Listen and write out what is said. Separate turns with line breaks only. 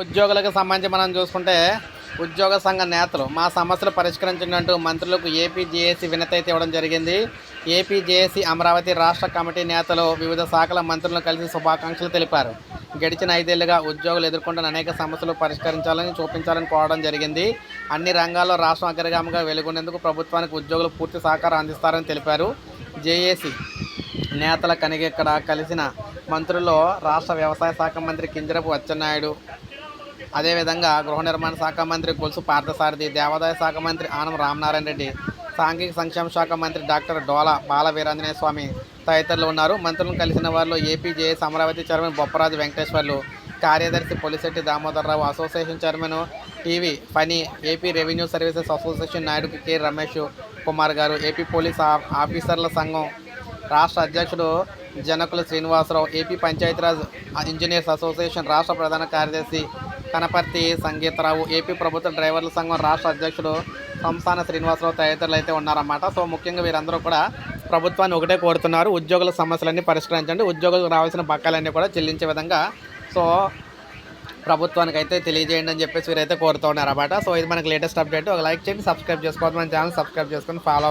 ఉద్యోగులకు సంబంధించి మనం చూసుకుంటే ఉద్యోగ సంఘ నేతలు మా సమస్యలు పరిష్కరించినట్టు మంత్రులకు ఏపీ జేఏసీ వినతి అయితే ఇవ్వడం జరిగింది. ఏపీ జేఏసీ అమరావతి రాష్ట్ర కమిటీ నేతలు వివిధ శాఖల మంత్రులను కలిసి శుభాకాంక్షలు తెలిపారు. గడిచిన ఐదేళ్ళుగా ఉద్యోగులు ఎదుర్కొంటున్న అనేక సమస్యలు పరిష్కరించాలని చూపించాలని కోరడం జరిగింది. అన్ని రంగాల్లో రాష్ట్రం అగ్రగామిగా వెలుగొనేందుకు ప్రభుత్వానికి ఉద్యోగులు పూర్తి సహకారం అందిస్తారని తెలిపారు. జేఏసీ నేతల కనిగెక్కడ కలిసిన మంత్రుల్లో రాష్ట్ర వ్యవసాయ శాఖ మంత్రి కింజరపు అచ్చెన్నాయుడు అదేవిధంగా గృహ నిర్మాణ శాఖ మంత్రి గొలుసు పార్థసారథి దేవాదాయ శాఖ మంత్రి ఆనం రామనారాయణ రెడ్డి సాంఘిక సంక్షేమ శాఖ మంత్రి డాక్టర్ డోలా బాల వీరాంజనేయ స్వామి తదితరులు ఉన్నారు. మంత్రులను కలిసిన వారిలో ఏపీజే అమరావతి చైర్మన్ బొప్పరాజు వెంకటేశ్వర్లు కార్యదర్శి Polisetti Damodararao association chairman TV Phani AP revenue services association Naidu K Ramesh Kumar గారు ఏపీ పోలీస్ ఆఫీసర్ల సంఘం రాష్ట్ర అధ్యక్షుడు Janakula Srinivasarao AP Panchayati Raj engineers association రాష్ట్ర ప్రధాన కార్యదర్శి కనపర్తి సంగీతరావు ఏపీ ప్రభుత్వ డ్రైవర్ల సంఘం రాష్ట్ర అధ్యక్షుడు సంస్థాన శ్రీనివాసరావు తదితరులు అయితే ఉన్నారన్నమాట. సో ముఖ్యంగా వీరందరూ కూడా ప్రభుత్వాన్ని ఒకటే కోరుతున్నారు. ఉద్యోగుల సమస్యలన్నీ పరిష్కరించండి. ఉద్యోగులకు రావాల్సిన బక్కలన్నీ కూడా చెల్లించే విధంగా సో ప్రభుత్వానికి అయితే తెలియజేయండి అని చెప్పేసి వీరైతే కోరుతూ ఉన్నారన్నమాట. సో ఇది మనకి లేటెస్ట్ అప్డేట్. ఒక లైక్ చేయండి సబ్స్క్రైబ్ చేసుకోవద్దు. మన ఛానల్ సబ్స్క్రైబ్ చేసుకొని ఫాలో